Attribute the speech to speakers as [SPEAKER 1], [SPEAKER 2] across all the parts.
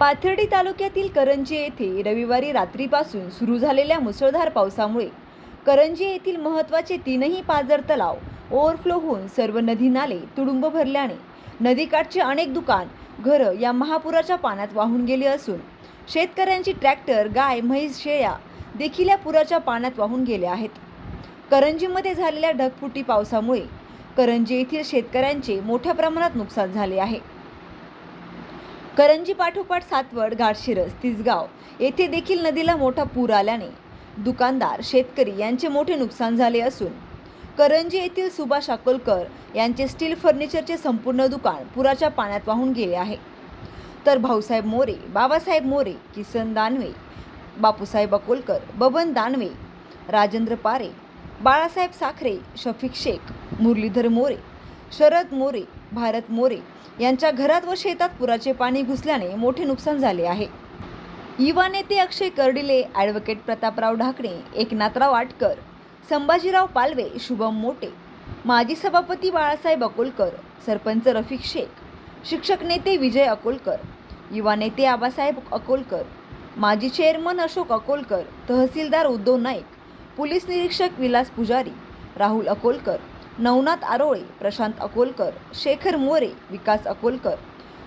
[SPEAKER 1] पाथर्डी तालुक्यातील करंजी येथे रविवारी रात्रीपासून सुरू झालेल्या मुसळधार पावसामुळे करंजी येथील महत्त्वाचे तीनही पाझर तलाव ओव्हरफ्लो होऊन सर्व नदी नाले तुडुंब भरल्याने नदीकाठचे अनेक दुकान घरं या महापुराच्या पाण्यात वाहून गेले असून शेतकऱ्यांची ट्रॅक्टर गाय म्हैस शेळ्या देखील या पुराच्या पाण्यात वाहून गेल्या आहेत. करंजीमध्ये झालेल्या ढगफुटी पावसामुळे करंजी येथील शेतकऱ्यांचे मोठ्या प्रमाणात नुकसान झाले आहे. करंजी पाठोपाठ सातवड गाडशिरस तिसगाव. येथे देखील नदीला मोठा पूर आल्याने दुकानदार शेतकरी यांचे मोठे नुकसान झाले असून करंजी येथील सुभाष अकोलकर यांचे स्टील फर्निचरचे संपूर्ण दुकान पुराच्या पाण्यात वाहून गेले आहे. तर भाऊसाहेब मोरे बाबासाहेब मोरे किसन दानवे बापूसाहेब अकोलकर बबन दानवे राजेंद्र पारे बाळासाहेब साखरे शफिक शेख मुरलीधर मोरे शरद मोरे भारत मोरे यांच्या घरात व शेतात पुराचे पाणी घुसल्याने मोठे नुकसान झाले आहे. युवा नेते अक्षय कर्डिले ॲडव्होकेट प्रतापराव ढाकणे एकनाथराव आटकर संभाजीराव पालवे शुभम मोटे माजी सभापती बाळासाहेब अकोलकर सरपंच रफिक शेख शिक्षक नेते विजय अकोलकर युवा नेते आबासाहेब अकोलकर माजी चेअरमन अशोक अकोलकर तहसीलदार उद्धव नाईक पोलीस निरीक्षक विलास पुजारी राहुल अकोलकर नवनाथ आरोळे प्रशांत अकोलकर शेखर मोरे विकास अकोलकर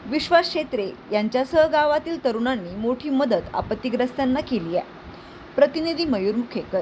[SPEAKER 1] विश्वास शेत्रे यांच्यासह गावातील तरुणांनी मोठी मदत आपत्तीग्रस्तांना केली आहे. प्रतिनिधी मयूर मुखेकर.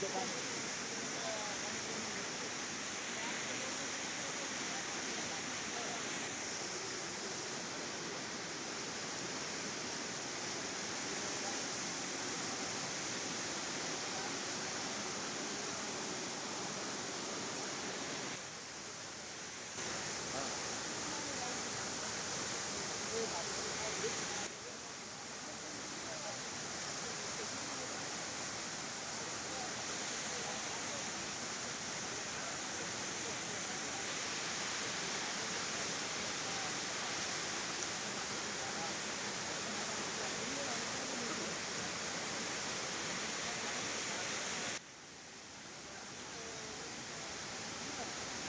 [SPEAKER 2] the one.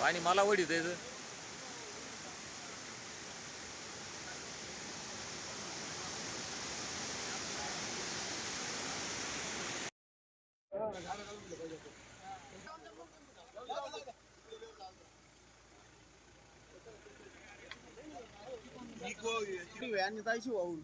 [SPEAKER 3] आणि मला वडीत यायचं
[SPEAKER 2] आणि जायची वाहून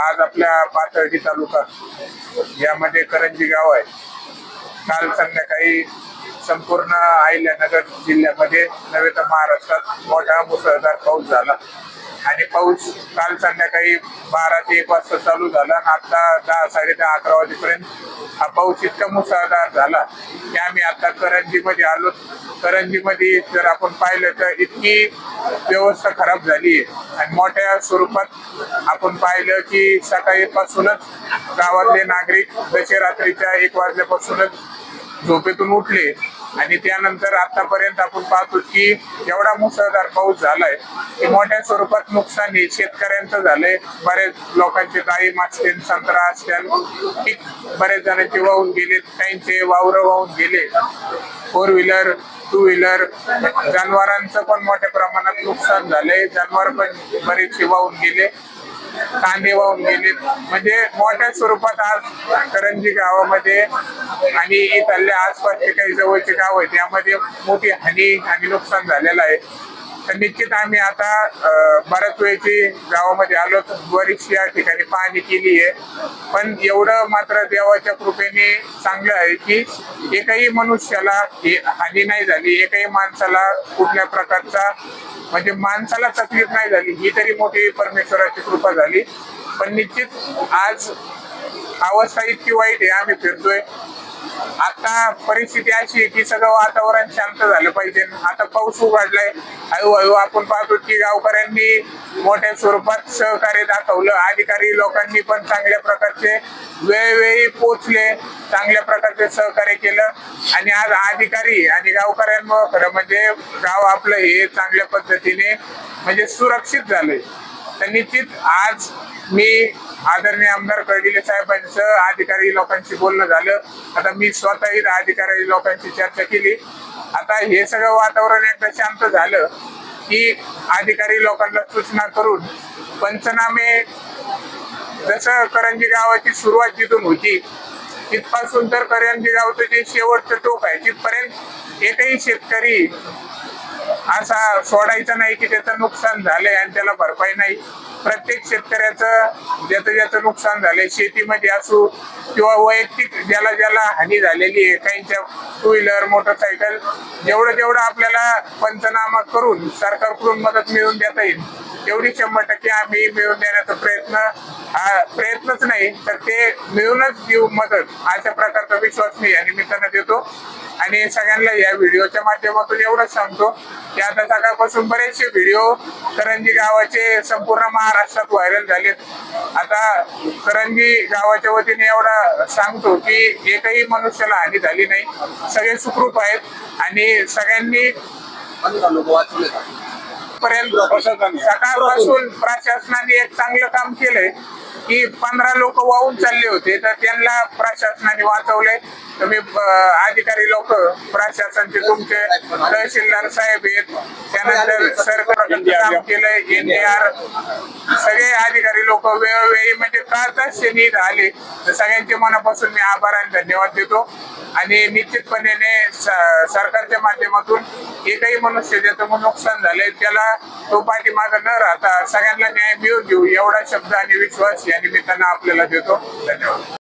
[SPEAKER 4] आज आपल्या पाथर्डी तालुका यामध्ये करंजी गाव आहे. काल संध्याकाळी संपूर्ण अहिल्यानगर जिल्ह्यामध्ये नव्हे तर महाराष्ट्रात मोठा मुसळधार पाऊस झाला. आणि पाऊस काल संध्याकाळी बारा ते एक वाजता चालू झाला. आणि आता दहा साडे दहा अकरा वाजेपर्यंत हा पाऊस इतका मुसळधार झाला की आम्ही आता करंजीमध्ये आलो. करंजीमध्ये जर आपण पाहिलं तर इतकी व्यवस्था खराब झाली आहे. आणि मोठ्या स्वरूपात आपण पाहिलं की सकाळी पासूनच गावातले नागरिक दशरात्रीच्या एक वाजल्यापासूनच झोपेतून उठले आणि त्यानंतर आतापर्यंत आपण पाहतो की एवढा मुसळधार पाऊस झालाय की मोठ्या स्वरूपात नुकसान हे शेतकऱ्यांचं झालंय. बरेच लोकांचे गाई असतील संत्रा असतील पीक बरेच जणांचे वाहून गेले. काहींचे वावर वाहून गेले. फोर व्हीलर टू व्हीलर जनावरांचं पण मोठ्या प्रमाणात नुकसान झालंय. जनावर पण बरेचसे वाहून गेले. कांदे वाहून गेले म्हणजे मोठ्या स्वरूपात आज करंजी गावामध्ये आणि इथल्या आसपासचे काही जवळचे गाव आहेत यामध्ये मोठी हानी आणि नुकसान झालेलं आहे. तर निश्चित आम्ही आता बऱ्याच वेळची गावामध्ये आलो बरीचशी या ठिकाणी पाहणी केली आहे. पण एवढं मात्र देवाच्या कृपेने चांगलं आहे की एकही मनुष्याला हानी नाही झाली. एकही माणसाला कुठल्या प्रकारचा म्हणजे माणसाला तकलीफ नाही झाली. ही तरी मोठी परमेश्वराची कृपा झाली. पण निश्चित आज अवस्था इतकी वाईट आहे. आम्ही फिरतोय. आता परिस्थिती अशी आहे की सगळं वातावरण शांत झालं पाहिजे. आता पाऊस उघडलाय. हळूहळू आपण पाहतो की गावकऱ्यांनी मोठ्या स्वरूपात सहकार्य दाखवलं. अधिकारी लोकांनी पण चांगल्या प्रकारचे वेळोवेळी पोचले चांगल्या प्रकारचे सहकार्य केलं. आणि आज अधिकारी आणि गावकऱ्यांमुळे खरं म्हणजे गाव आपलं हे चांगल्या पद्धतीने म्हणजे सुरक्षित झालंय. तर निश्चित आज मी आदरणीय आमदार कळदिले साहेबांचं अधिकारी लोकांशी बोलणं झालं. आता मी स्वतःही अधिकारी लोकांशी चर्चा केली. आता हे सगळं वातावरण एकदा शांत झालं की अधिकारी लोकांना सूचना करून पंचनामे जसं करंजी गावाची सुरुवात जिथून होती तिथपासून तर करंजी गावचं जे शेवटचं टोक आहे तिथपर्यंत एकही शेतकरी असा सोडायचा नाही की त्याचं नुकसान झालंय आणि त्याला भरपाई नाही. प्रत्येक शेतकऱ्याचं ज्याचं ज्याचं नुकसान झालंय शेतीमध्ये असू किंवा वैयक्तिक ज्याला ज्याला हानी झालेली आहे काहींच्या टू व्हीलर मोटरसायकल जेवढं जेवढं आपल्याला पंचनामा करून सरकारकडून मदत मिळवून देता येईल एवढी शंभर टक्के आम्ही मिळवून देण्याचा प्रयत्न प्रयत्नच नाही तर ते मिळूनच देऊ मदत अशा प्रकारचा विश्वास मी या निमित्तानं देतो. आणि सगळ्यांना या व्हिडिओच्या माध्यमातून एवढंच सांगतो की आता सकाळपासून बरेचसे व्हिडिओ करंजी गावाचे संपूर्ण महाराष्ट्रात व्हायरल झालेत. आता करंजी गावाच्या वतीने एवढा सांगतो की एकही मनुष्याला हानी झाली नाही. सगळे सुखरूप आहेत आणि सगळ्यांनी
[SPEAKER 2] वाचले
[SPEAKER 4] पर्यंत सकाळपासून प्रशासनाने एक चांगलं काम केलंय की पंधरा लोक वाहून चालले होते तर त्यांना प्रशासनाने वाचवले तुम्ही अधिकारी लोक प्रशासनचे तुमचे तहसीलदार साहेब आहेत. त्यानंतर सरकार काम केलंय एनडीआर सगळे अधिकारी लोक वेळोवेळी म्हणजे काळातच शनी आले तर सगळ्यांचे मनापासून मी आभार आणि धन्यवाद देतो. आणि निश्चितपणे सरकारच्या माध्यमातून एकही मनुष्य ज्याचं नुकसान झालंय त्याला तो पाठीमाग न राहता सगळ्यांना न्याय मिळून देऊ एवढा शब्द आणि विश्वास या निमित्तानं आपल्याला देतो. धन्यवाद.